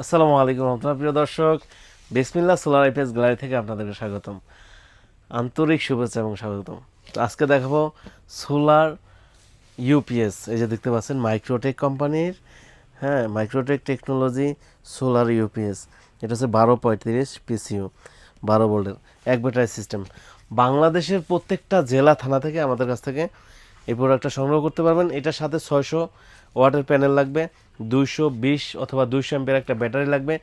আসসালামু আলাইকুম আপনার প্রিয় দর্শক বিসমিল্লা সোলার আইপিএস গ্যালারি থেকে আপনাদেরকে স্বাগতম। আন্তরিক শুভেচ্ছা এবং স্বাগতম। তো আজকে দেখাবো সোলার ইউপিএস। এই যে দেখতে পাচ্ছেন, মাইক্রোটেক কোম্পানির হ্যাঁ মাইক্রোটেক টেকনোলজি সোলার ইউপিএস। এটা হচ্ছে বারো পঁয়ত্রিশ পিসিউ বারো ভোল্টের, এক ব্যাটারি সিস্টেম। বাংলাদেশের প্রত্যেকটা জেলা, থানা থেকে আমাদের কাছ থেকে এই প্রোডাক্টটা সংগ্রহ করতে পারবেন। এটার সাথে ছয়শো ওয়াটের প্যানেল লাগবে, দুইশো বিশ অথবা দুইশো এমপের একটা ব্যাটারি লাগবে।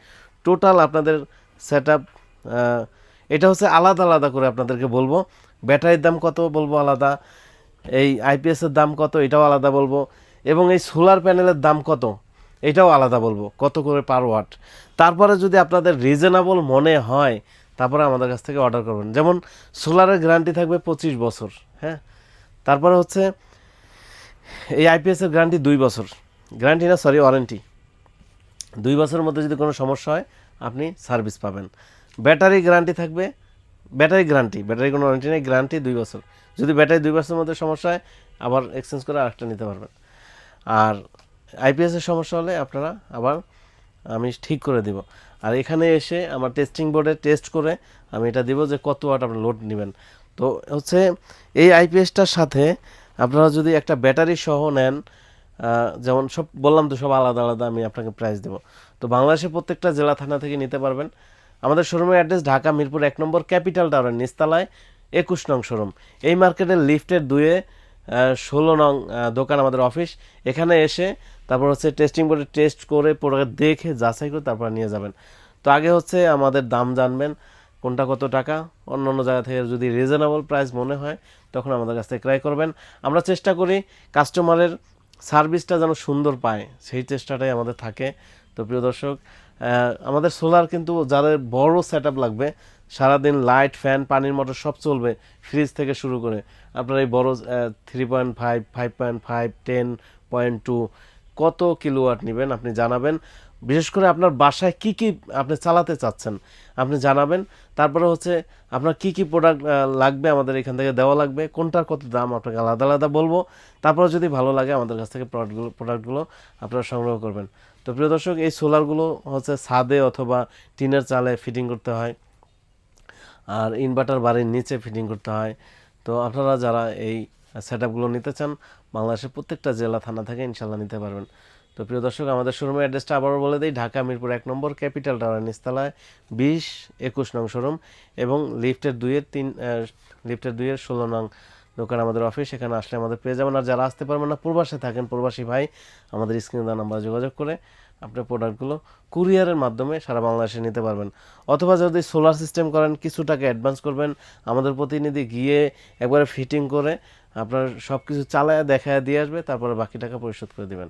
টোটাল আপনাদের সেট এটা হচ্ছে আলাদা আলাদা করে আপনাদেরকে বলব। ব্যাটারির দাম কত বলব আলাদা, এই আইপিএসের দাম কত এটাও আলাদা বলব, এবং এই সোলার প্যানেলের দাম কত এটাও আলাদা বলব, কত করে পার ওয়াট তারপরে যদি আপনাদের রিজনেবল মনে হয়, তারপরে আমাদের কাছ থেকে অর্ডার করবেন। যেমন সোলারের গ্যারান্টি থাকবে পঁচিশ বছর হ্যাঁ? তারপরে হচ্ছে এই আইপিএসের গ্যারান্টি দুই বছর। গ্যারান্টি না সরি ওয়ারেন্টি দুই বছরের মধ্যে যদি কোনো সমস্যা হয়, আপনি সার্ভিস পাবেন। ব্যাটারি গ্যারান্টি থাকবে ব্যাটারি গ্যারান্টি ব্যাটারি কোনো ওয়ারেন্টি নেই গ্যারান্টি দুই বছর। যদি ব্যাটারি দুই বছরের মধ্যে সমস্যা হয়, আবার এক্সচেঞ্জ করে আরেকটা নিতে পারবেন। আর আইপিএসের সমস্যা হলে আপনারা আবার আমি ঠিক করে দিব। আর এখানে এসে আমার টেস্টিং বোর্ডে টেস্ট করে আমি এটা দিব যে কত ওয়াট আপনার লোড নেবেন। তো হচ্ছে এই আইপিএসটার সাথে আপনারা যদি একটা ব্যাটারি সহ নেন যেমন সব বললাম তো সব আলাদা আলাদা, আমি আপনাকে প্রাইস দেবো। তো বাংলাদেশের প্রত্যেকটা জেলা থানা থেকে নিতে পারবেন। আমাদের শোরুমের অ্যাড্রেস ঢাকা, মিরপুর এক নম্বর ক্যাপিটাল টাওয়ার নিস্তালায় একুশ নং শোরুম এই মার্কেটের লিফটের দুয়ে ষোলো নং দোকান আমাদের অফিস এখানে এসে তারপর হচ্ছে টেস্টিং বোর্ডে টেস্ট করে প্রোডাক্ট দেখে, যাচাই করে তারপর নিয়ে যাবেন। তো আগে হচ্ছে আমাদের দাম জানবেন। কোনটা কত টাকা? অন্য অন্য জায়গা থেকে যদি রিজনেবল প্রাইস মনে হয়, তখন আমাদের কাছ থেকে ক্রয় করবেন। আমরা চেষ্টা করি কাস্টমারের সার্ভিসটা যেন সুন্দর পায়, সেই চেষ্টাটাই আমাদের থাকে। তো প্রিয় দর্শক আমাদের সোলার কিন্তু যাদের বড় সেট লাগবে, সারাদিন লাইট ফ্যান পানির মোটর সব চলবে ফ্রিজ থেকে শুরু করে। আপনার এই বড় three point five five point five ten point two কত কিলোওয়াট নেবেন আপনি জানাবেন। বিশেষ করে আপনার বাসায় কি কি আপনি চালাতে চাচ্ছেন, আপনি জানাবেন। তারপরে হচ্ছে আপনার কি কি প্রোডাক্ট লাগবে আমাদের এখান থেকে দেওয়া লাগবে, কোনটার কত দাম আপনাকে আলাদা আলাদা বলব। তারপরে যদি ভালো লাগে আমাদের কাছ থেকে প্রোডাক্টগুলো প্রোডাক্টগুলো আপনারা সংগ্রহ করবেন। তো প্রিয় দর্শক, এই সোলারগুলো হচ্ছে ছাদে অথবা টিনের চালে ফিটিং করতে হয়, আর ইনভার্টার বাড়ির নিচে ফিটিং করতে হয়। তো আপনারা যারা এই সেট নিতে চান, বাংলাদেশের প্রত্যেকটা জেলা, থানা থেকে ইনশাল্লাহ নিতে পারবেন। তো প্রিয় দর্শক, আমাদের শোরুমের অ্যাড্রেসটা আবারও বলে দিই। ঢাকা মিরপুর এক নম্বর, ক্যাপিটাল টাওয়ার নিস্তালায় বিশ একুশ নং শোরুম এবং লিফটের দুইয়ের তিন লিফটের দুইয়ের ষোলো নং দোকান আমাদের অফিস এখানে আসলে আমাদের পেয়ে যাবেন। আর যারা আসতে পারবেন না, প্রবাসে থাকেন, প্রবাসী ভাই, আমাদের স্ক্রিনে দেওয়া নাম্বার যোগাযোগ করে আপনার প্রোডাক্টগুলো কুরিয়ারের মাধ্যমে সারা বাংলাদেশে নিতে পারবেন। অথবা যদি সোলার সিস্টেম করেন, কিছু টাকা অ্যাডভান্স করবেন, আমাদের প্রতিনিধি গিয়ে একবারে ফিটিং করে আপনার সব কিছু চালায়, দেখায়, দিয়ে আসবে, তারপরে বাকি টাকা পরিশোধ করে দিবেন।